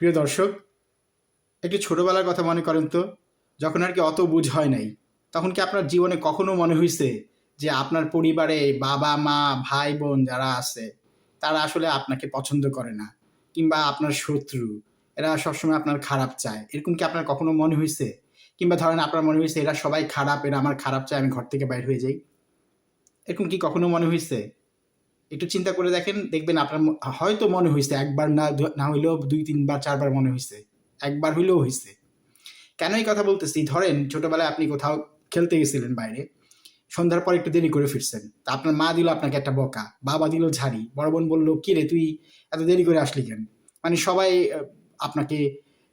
প্রিয় দর্শক, একটু ছোটোবেলার কথা মনে করেন তো, যখন আর কি অত বুঝ হয় নাই, তখন কি আপনার জীবনে কখনো মনে হয়েছে যে আপনার পরিবারে বাবা, মা, ভাই, বোন যারা আছে, তারা আসলে আপনাকে পছন্দ করে না? কিংবা আপনার শত্রু, এরা সবসময় আপনার খারাপ চায়, এরকম কি আপনার কখনো মনে হয়েছে কিংবা ধরেন আপনার মনে হয়েছে এরা সবাই খারাপ, এরা আমার খারাপ চায়, আমি ঘর থেকে বাইর হয়ে যাই? এরকম কি কখনো মনে হয়েছে একটু চিন্তা করে দেখেন, দেখবেন আপনার হয়তো মনে হয়েছে একবার না না হইলেও দুই তিনবার চারবার মনে হয়েছে একবার হইলেও হয়েছে কেন এই কথা বলতেছি? ধরেন ছোটবেলায় আপনি কোথাও খেলতে গেছিলেন বাইরে, সন্ধ্যার পর একটু দেরি করে ফিরছেন। তা আপনার মা দিল আপনাকে একটা বকা, বাবা দিল ঝাড়ি, বড় বোন বলল, কি রে তুই এত দেরি করে আসলি কেন? মানে সবাই আপনাকে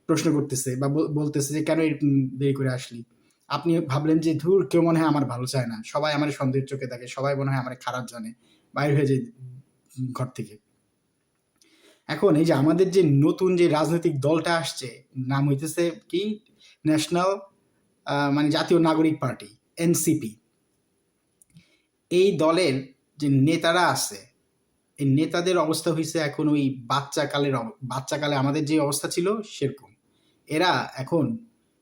প্রশ্ন করতেছে বা বলতেছে যে, কেন এরকম দেরি করে আসলি? আপনি ভাবলেন যে, ধুর, কেউ মনে হয় আমার ভালো চায় না। সবাই আমার সন্দেহের চোখে থাকে সবাই মনে হয় আমার খারাপ জানে। বাইরে হয়ে যায় ঘর থেকে। এখন এই যে আমাদের যে নতুন যে রাজনৈতিক দলটা আসছে, নাম হইতেছে কি? ন্যাশনাল মানে জাতীয় নাগরিক পার্টি এনসিপি এই দলের যে নেতারা আছে, এই নেতাদের অবস্থা হয়েছে এখন ওই বাচ্চাকালের বাচ্চাকালে আমাদের যে অবস্থা ছিল সেরকম। এরা এখন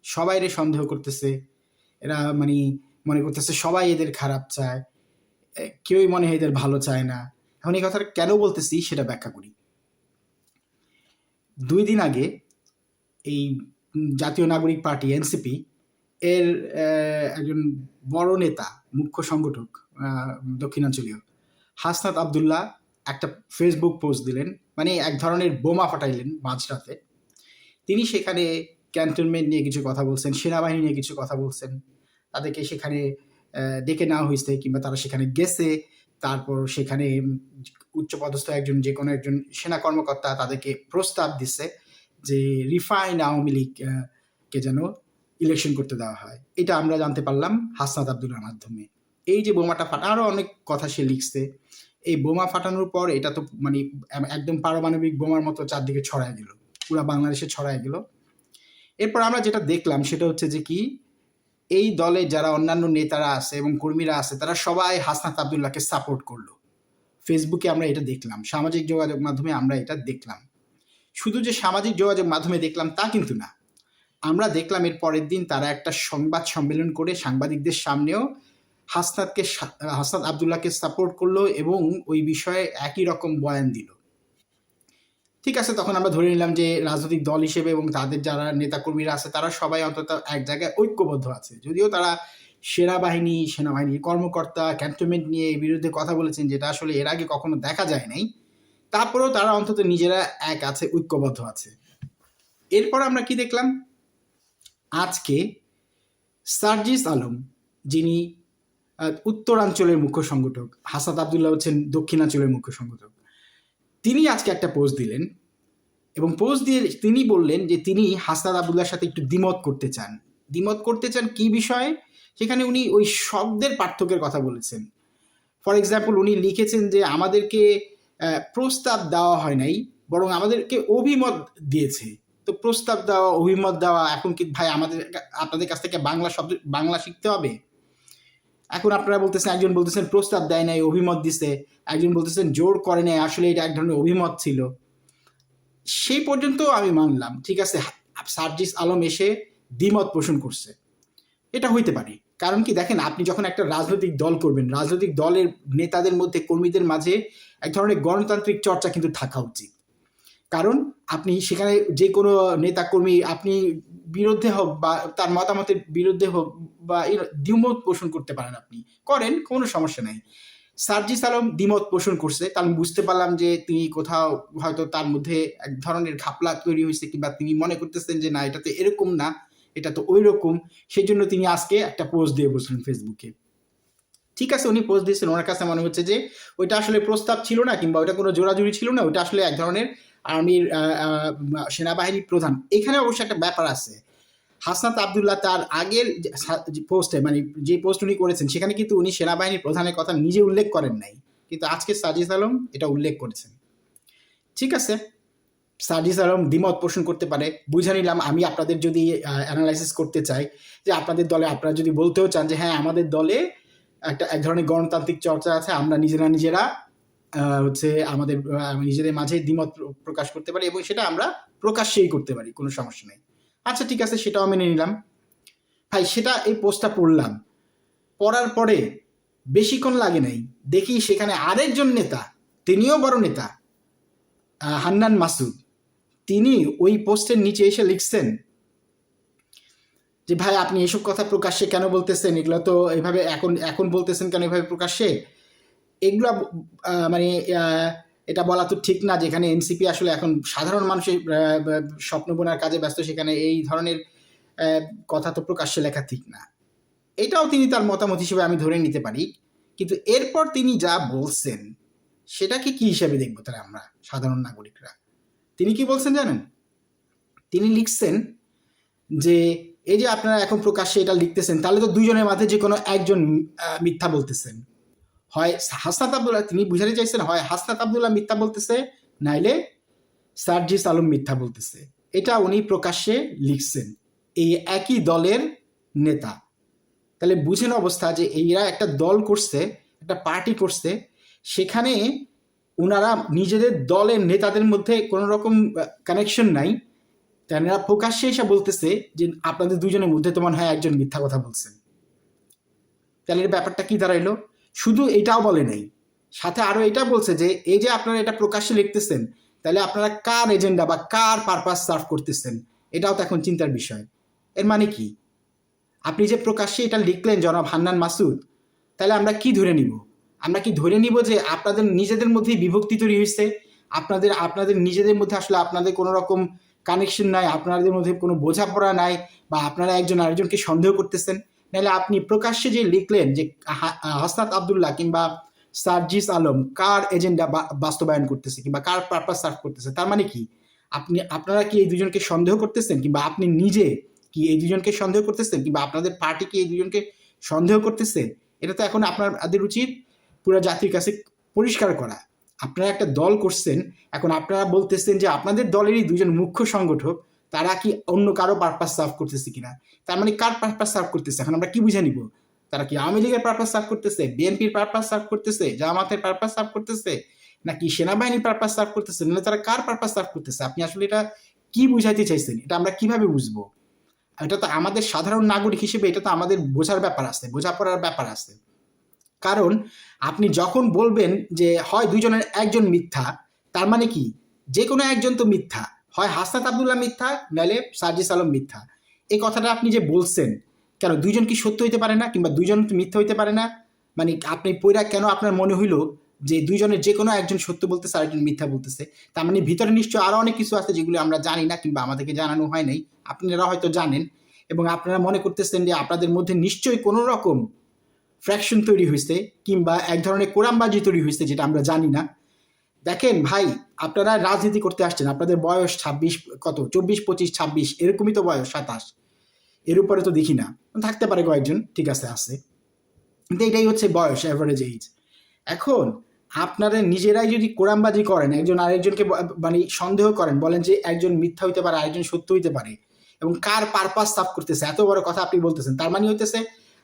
সবাইরে সন্দেহ করতেছে, এরা মানে মনে করতেছে সবাই এদের খারাপ চায়। কেউই মনে হয় এদের ভালো চায় না। এখন এই কথাটা কেন বলতেছি সেটা ব্যাখ্যা করি। দুই দিন আগে এই জাতীয় নাগরিক পার্টি, এনসিপি, এর একজন বড় নেতা, মুখ্য সংগঠক দক্ষিণাঞ্চলীয়, হাসনাত আবদুল্লাহ একটা ফেসবুক পোস্ট দিলেন মানে এক ধরনের বোমা ফাটাইলেন মাঝরাতে। তিনি সেখানে ক্যান্টনমেন্ট নিয়ে কিছু কথা বলছেন, সেনাবাহিনী নিয়ে কিছু কথা বলছেন। তাদেরকে সেখানে ডেকে নেওয়া হয়েছে কিংবা তারা সেখানে গেছে। তারপর সেখানে উচ্চপদস্থ একজন, যে কোনো একজন সেনা কর্মকর্তা তাদেরকে প্রস্তাব দিচ্ছে যে রিফাইন আওয়ামী লীগ কে যেন ইলেকশন করতে দেওয়া হয়। এটা আমরা জানতে পারলাম হাসনাত আবদুল্লার মাধ্যমে। এই যে বোমাটা ফাটা আরও অনেক কথা সে লিখছে। এই বোমা ফাটানোর পর এটা তো মানে একদম পারমাণবিক বোমার মতো চারদিকে ছড়ায় গেল পুরা বাংলাদেশে ছড়ায় গেল এরপর আমরা যেটা দেখলাম সেটা হচ্ছে যে কি এই দলে যারা অন্যান্য নেতারা আছে এবং কর্মীরা আছে, তারা সবাই হাসনাত আবদুল্লাহকে সাপোর্ট করল। ফেসবুকে আমরা এটা দেখলাম, সামাজিক যোগাযোগ মাধ্যমে আমরা এটা দেখলাম। শুধু যে সামাজিক যোগাযোগ মাধ্যমে দেখলাম তা কিন্তু না। আমরা দেখলাম এর পরের দিন তারা একটা সংবাদ সম্মেলন করে সাংবাদিকদের সামনেও হাসনাতকে হাসনাত আবদুল্লাহকে সাপোর্ট করল এবং ওই বিষয়ে একই রকম বয়ান দিল। ঠিক আছে, তখন আমরা ধরে নিলাম যে রাজনৈতিক দল হিসেবে এবং তাদের যারা নেতাকর্মীরা আছে, তারা সবাই অন্তত এক জায়গায় ঐক্যবদ্ধ আছে। যদিও তারা সেনাবাহিনী, সেনাবাহিনীর কর্মকর্তা ক্যান্টনমেন্ট নিয়ে এর বিরুদ্ধে কথা বলেছেন, যেটা আসলে এর আগে কখনো দেখা যায় নাই। তারপরেও তারা অন্তত নিজেরা এক আছে, ঐক্যবদ্ধ আছে। এরপর আমরা কি দেখলাম? আজকে সার্জিস আলম, যিনি উত্তরাঞ্চলের মুখ্য সংগঠক হাসাদ আবদুল্লাহ হচ্ছেন দক্ষিণাঞ্চলের মুখ্য সংগঠক। তিনি আজকে একটা পোস্ট দিলেন এবং পোস্ট দিয়ে তিনি বললেন যে তিনি হাসাদ আবদুল্লাহর সাথে একটু দ্বিমত করতে চান। দ্বিমত করতে চান কি বিষয়ে? সেখানে উনি ওই শব্দের পার্থক্যের কথা বলেছেন। ফর এক্সাম্পল উনি লিখেছেন যে আমাদেরকে প্রস্তাব দেওয়া হয় নাই, বরং আমাদেরকে অভিমত দিয়েছে। তো প্রস্তাব দেওয়া, অভিমত দেওয়া এখন কি ভাই আমাদের আপনাদের কাছ থেকে বাংলা শব্দ, বাংলা শিখতে হবে? এখন আপনারা বলতেছেন, একজন বলতেছেন প্রস্তাব দেয় নাই, অভিমত দিছে। একজন বলতেছেন জোর করে নাই, আসলে এটা এক ধরনের অভিমত ছিল। সেই পর্যন্ত আমি মানলাম, ঠিক আছে, সার্জিস আলম এসে দ্বিমত পোষণ করছে। এটা হইতে পারে। কারণ কি, দেখেন, আপনি যখন একটা রাজনৈতিক দল করবেন, রাজনৈতিক দলের নেতাদের মধ্যে, কর্মীদের মাঝে এক ধরনের গণতান্ত্রিক চর্চা কিন্তু থাকা উচিত। কারণ আপনি সেখানে যে কোনো নেতা কর্মী আপনি বিরুদ্ধে হোক বা তার মতামতের বিরুদ্ধে হোক বা এর দ্বিমত পোষণ করতে পারেন আপনি। করেন, কোনো সমস্যা নাই। সার্জিস আলম দ্বিমত পোষণ করছে। আমি বুঝতে পারলাম যে তিনি কোথাও হয়তো তার মধ্যে এক ধরনের ঘাপলা তৈরি হয়েছে কিংবা তিনি মনে করতেছেন যে না, এটা তো এরকম না, এটা তো ওই রকম সেই জন্য তিনি আজকে একটা পোস্ট দিয়ে বসলেন ফেসবুকে ঠিক আছে, উনি পোস্ট দিয়েছেন। ওনার কাছে মনে হচ্ছে যে ওইটা আসলে প্রস্তাব ছিল না কিংবা ওইটা কোনো জোরাজুরি ছিল না। ওইটা আসলে এক ধরনের আর্মির সেনাবাহিনীর প্রধান। এখানে অবশ্য একটা ব্যাপার আছে। হাসনাত আবদুল্লাহ তার আগের পোস্টে মানে যে পোস্ট উনি করেছেন, সেখানে কিন্তু উনি সেনাবাহিনীর প্রধানের কথা নিজে উল্লেখ করেন নাই। কিন্তু আজকে সাজিদ আলম এটা উল্লেখ করেছেন। ঠিক আছে? সাজিদ আলম দ্বিমত পোষণ করতে পারে। বুঝে নিলাম, আমি আপনাদের যদি অ্যানালাইসিস করতে চাই, যে আপনাদের দলে আপনারা যদি বলতেও চান যে হ্যাঁ আমাদের দলে একটা, এক ধরনের গণতান্ত্রিক চর্চা আছে, আমরা নিজেরা নিজেরা হচ্ছে আমাদের নিজেদের মাঝে দ্বিমত প্রকাশ করতে পারি এবং সেটা আমরা প্রকাশ্যেই করতে পারি, কোনো সমস্যা নেই। আচ্ছা ঠিক আছে, সেটাও মেনে নিলাম। ভাই, সেটা এই পোস্টটা পড়লাম। পড়ার পরে বেশিক্ষণ লাগে নাই, দেখি সেখানে আরেকজন নেতা, তিনিও বড় নেতা হান্নান মাসুদ, তিনি ওই পোস্টের নিচে এসে লিখছেন যে, ভাই, আপনি এসব কথা প্রকাশ্যে কেন বলতেছেন? এগুলো তো এভাবে এখন এখন বলতেছেন কেন এভাবে প্রকাশ্যে? এগুলো মানে এটা বলা তো ঠিক না যেখানে এনসিপি আসলে এখন সাধারণ মানুষের স্বপ্ন বোনার কাজে ব্যস্ত, সেখানে এই ধরনের কথা তো প্রকাশ্যে লেখা ঠিক না। এটাও তিনি তার মতামত হিসেবে আমি ধরে নিতে পারি। কিন্তু এরপর তিনি যা বলছেন, সেটাকে কি হিসেবে দেখব তাহলে আমরা সাধারণ নাগরিকরা? তিনি কি বলছেন জানেন? তিনি লিখছেন যে, এই যে আপনারা এখন প্রকাশ্যে এটা লিখতেছেন, তাহলে তো দুজনের মাঝে যে কোনো একজন মিথ্যা বলতেছেন। হয় হাসনাত আবদুল্লাহ, তিনি বুঝাতে চাইছেন হয় হাসনাত আবদুল্লাহ মিথ্যা বলতেছে, নাইলে সার্জিস আলম মিথ্যা বলতেছে। এটা উনি প্রকাশ্যে লিখছেন। এই একই দলের নেতা। তাহলে বুঝেন অবস্থা যে এরা একটা দল করছে, একটা পার্টি করছে, সেখানে ওনারা নিজেদের দলের নেতাদের মধ্যে কোনো রকম কানেকশন নাই। তারা প্রকাশ্যে এসে বলতেছে যে আপনাদের দুজনের মধ্যে তোমার হয় একজন মিথ্যা কথা বলছেন। তাহলে ব্যাপারটা কি দাঁড়াইলো? শুধু এটাও বলে নাই। সাথে আরও এটা বলছে যে, এই যে আপনারা এটা প্রকাশ্যে লিখতেছেন, তাহলে আপনারা কার এজেন্ডা বা কার পারপাস সার্ভ করতেছেন? এটাও তো এখন চিন্তার বিষয়। এর মানে কি? আপনি যে প্রকাশ্যে এটা লিখলেন জনাব হান্নান মাসুদ, তাহলে আমরা কি ধরে নিব? আমরা কি ধরে নিব যে আপনাদের নিজেদের মধ্যেই বিভক্তি তৈরি হয়েছে? আপনাদের আপনাদের নিজেদের মধ্যে আসলে আপনাদের কোনো রকম কানেকশন নাই? আপনাদের মধ্যে কোনো বোঝাপড়া নাই? বা আপনারা একজন আরেকজনকে সন্দেহ করতেছেন? নাহলে আপনি প্রকাশ্যে যে লিখলেন যে হাসনাত আবদুল্লাহ কিংবা সার্জিস আলম কার এজেন্ডা বাস্তবায়ন করতেছে কিংবা কার পারপাস সার্ভ করতেছে, তার মানে কি? আপনি, আপনারা কি এই দুজনকে সন্দেহ করতেছেন কিংবা আপনি নিজে কি এই দুজনকে সন্দেহ করতেছেন কিংবা আপনাদের পার্টি কি এই দুজনকে সন্দেহ করতেছে? এটা তো এখন আপনাদের উচিত পুরো জাতির কাছে পরিষ্কার করা। আপনারা একটা দল করছেন, এখন আপনারা বলতেছেন যে আপনাদের দলেরই দুজন মুখ্য সংগঠক তারা কি অন্য কারও পারপাস সার্ভ করতেছে কিনা? তার মানে কার পারপাস সার্ভ করতেছে? এখন আমরা কি বুঝে নিব? তারা কি আওয়ামী লীগের পারপাস সার্ভ করতেছে? বিএনপির পারপাস সার্ভ করতেছে? জামাতের পারপাস সার্ভ করতেছে? নাকি সেনাবাহিনীর পারপাস সার্ভ করতেছে? নাহলে তারা কার পারপাস সার্ভ করতেছে? আপনি আসলে এটা কি বুঝাইতে চাইছেন? এটা আমরা কীভাবে বুঝব? এটা তো আমাদের সাধারণ নাগরিক হিসেবে এটা তো আমাদের বোঝার ব্যাপার আছে, বোঝাপড়ার ব্যাপার আছে। কারণ আপনি যখন বলবেন যে হয় দুজনের একজন মিথ্যা, তার মানে কি? যে কোনো একজন তো মিথ্যা। হয় হাসনাত আবদুল্লাহ মিথ্যা, নাহলে সার্জিস আলম মিথ্যা। এই কথাটা আপনি যে বলছেন, কেন দুইজন কি সত্য হইতে পারে না কিংবা দুইজন মিথ্যা হইতে পারে না? মানে আপনি পৈরা কেন আপনার মনে হইল যে দুইজনের যে কোনো একজন সত্য বলতেছে আর একজন মিথ্যা বলতেছে? তার মানে ভিতরে নিশ্চয় আরও অনেক কিছু আছে যেগুলো আমরা জানি না কিংবা আমাদেরকে জানানো হয় নাই। আপনারা হয়তো জানেন এবং আপনারা মনে করতেছেন যে আপনাদের মধ্যে নিশ্চয়ই কোনো রকম ফ্র্যাকশন তৈরি হয়েছে কিংবা এক ধরনের কোরামবাজি তৈরি হয়েছে যেটা আমরা জানি না। দেখেন ভাই, আপনারা রাজনীতি করতে আসছেন, আপনাদের বয়স ছাব্বিশ কত? চব্বিশ, পঁচিশ, ছাব্বিশ, এরকমই তো বয়স, সাতাশ। এর উপরে তো দেখি না। থাকতে পারে কয়েকজন, ঠিক আছে আছে। কিন্তু এটাই হচ্ছে বয়স অ্যাভারেজ এইজ এখন, আপনারা নিজেরাই যদি কোরআনবাজি করেন, একজন আরেকজনকে মানে সন্দেহ করেন, বলেন যে একজন মিথ্যা হইতে পারে, আরেকজন সত্য হইতে পারে, এবং কার পারপাস সাফ করতেছে, এত বড় কথা আপনি বলতেছেন, তার মানে হইতেছে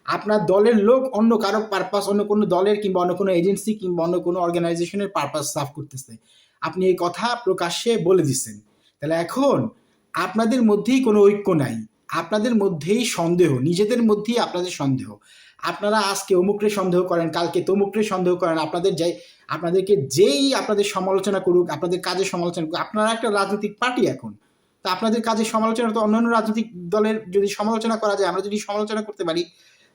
আপনার দলের লোক অন্য কারও পারপাস অন্য কোনো দলের কিংবা অন্য কোনো এজেন্সি কিংবা অন্য কোনো অর্গানাইজেশনের পারপাস সাফ করতেছে। আপনি এই কথা প্রকাশ্যে বলে দিচ্ছেন। তাহলে এখন আপনাদের মধ্যেই কোনো ঐক্য নাই। আপনাদের মধ্যেই সন্দেহ, নিজেদের মধ্যেই আপনাদের সন্দেহ। আপনারা আজকে অমুকরে সন্দেহ করেন, কালকে তমুকরে সন্দেহ করেন। আপনাদের যাই, আপনাদেরকে যেই আপনাদের সমালোচনা করুক, আপনাদের কাজের সমালোচনা করুক, আপনারা একটা রাজনৈতিক পার্টি এখন। তা আপনাদের কাজে সমালোচনা তো অন্যান্য রাজনৈতিক দলের যদি সমালোচনা করা যায়, আমরা যদি সমালোচনা করতে পারি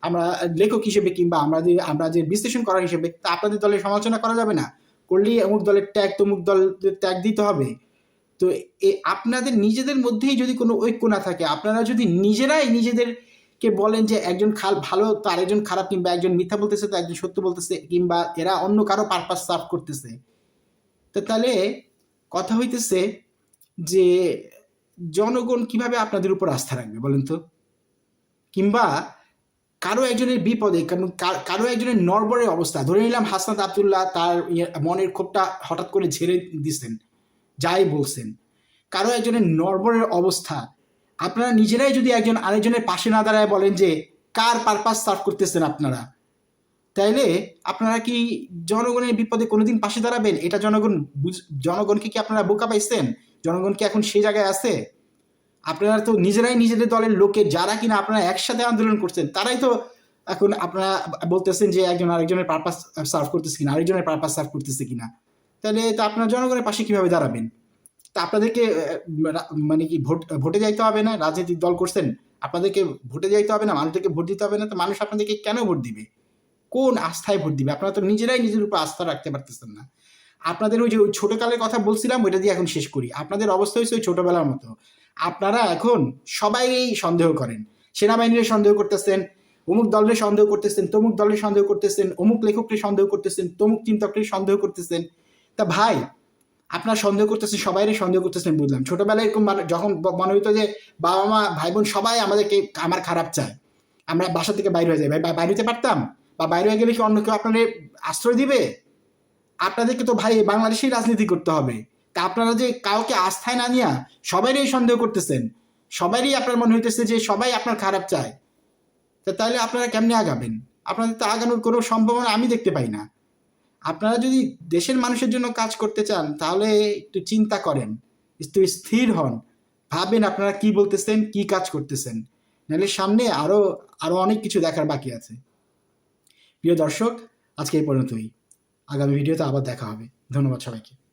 আমরা লেখক হিসেবে কিংবা আমরা যে আমরা যে বিশ্লেষণ করার হিসেবে, তা আপনাদের দলের সমালোচনা করা যাবে না। করলেই অমুক দলের ট্যাগ তমুক দলের ট্যাগ দিতে হবে। তো এ, আপনাদের নিজেদের মধ্যেই যদি কোনো ঐক্য না থাকে, আপনারা যদি নিজেরাই নিজেদেরকে বলেন যে একজন খাল, ভালো তো আরেকজন খারাপ কিংবা একজন মিথ্যা বলতেছে তো একজন সত্য বলতেছে কিংবা এরা অন্য কারও পারপাস সার্ভ করতেছে। তো তাহলে কথা হইতেছে যে জনগণ কীভাবে আপনাদের উপর আস্থা রাখবে বলেন তো? কিংবা কারও একজনের বিপদে কার- একজনের নরবরের অবস্থা। ধরে নিলাম হাসনাত আবদুল্লাহ তার ইয়ে- মনের ক্ষোভটা হঠাৎ করে ঝেড়ে দিছেন, যাই বলছেন। কারও একজনের নরবরের অবস্থা। আপনারা নিজেরাই যদি একজন আরেকজনের পাশে না দাঁড়ায় বলেন যে, কার পারপাস সার্ভ করতেছেন আপনারা? তাইলে আপনারা কি জনগণের বিপদে কোনোদিন পাশে দাঁড়াবেন? এটা জনগণ জনগণকে কি আপনারা বোকা পাইছেন? জনগণ কি এখন সেই জায়গায় আছে? আপনারা তো নিজেরাই নিজেদের দলের লোকে, যারা কিনা আপনারা একসাথে আন্দোলন করছেন, তারাই তো এখন আপনারা বলতেছেন যে একজন আরেকজনের পারপাস সার্ভ করতেছে কিনা, আরেকজনের পারপাস সার্ভ করতেছে কিনা। তাহলে তো আপনারা জনগণের পাশে কীভাবে দাঁড়াবেন? তা আপনাদেরকে মানে কি ভোট, ভোটে যাইতে হবে না? রাজনৈতিক দল করছেন, আপনাদেরকে ভোটে যাইতে হবে না? মানুষদেরকে ভোট দিতে হবে না? তো মানুষ আপনাদেরকে কেন ভোট দিবে? কোন আস্থায় ভোট দিবে? আপনারা তো নিজেরাই নিজের উপর আস্থা রাখতে পারতেছেন না। আপনাদের ওই যে ওই ছোটকালের কথা বলছিলাম, ওইটা দিয়ে এখন শেষ করি। আপনাদের অবস্থা হয়েছে ওই ছোটবেলার মতো। আপনারা এখন সবাই সন্দেহ করেন। সেনাবাহিনীর সন্দেহ করতেছেন, অমুক দলের সন্দেহ করতেছেন, তমুক দলের সন্দেহ করতেছেন, অমুক লেখককে সন্দেহ করতেছেন, তমুক চিন্তককে সন্দেহ করতেছেন। তা ভাই, আপনার সন্দেহ করতেছেন সবাই সন্দেহ করতেছেন বুঝলাম। ছোটবেলায় এরকম মানে- যখন মনে হইতো যে বাবা মা, ভাই বোন সবাই আমাদেরকে আমার খারাপ চায়। আমরা বাসা থেকে বাইরে হয়ে যাই। ভাই বাইরে হতে পারতাম? বা বাইরে হয়ে গেলে কি অন্য কেউ আপনাদের আশ্রয় দিবে? আপনাদেরকে তো ভাই বাংলাদেশেই রাজনীতি করতে হবে। তা আপনারা যে কাউকে আস্থায় না নিয়া সবাইরই সন্দেহ করতেছেন সবারই আপনার মনে হইতেছে যে সবাই আপনার খারাপ চায়, তা তাহলে আপনারা কেমনে আগাবেন? আপনাদের তো আগানোর কোনো সম্ভাবনা আমি দেখতে পাই না। আপনারা যদি দেশের মানুষের জন্য কাজ করতে চান, তাহলে একটু চিন্তা করেন, একটু স্থির হন, ভাবেন আপনারা কি বলতেছেন, কি কাজ করতেছেন। নাহলে সামনে আরও আরও অনেক কিছু দেখার বাকি আছে। প্রিয় দর্শক, আজকে এই পর্যন্তই। আগামী ভিডিওতে আবার দেখা হবে। ধন্যবাদ সবাইকে।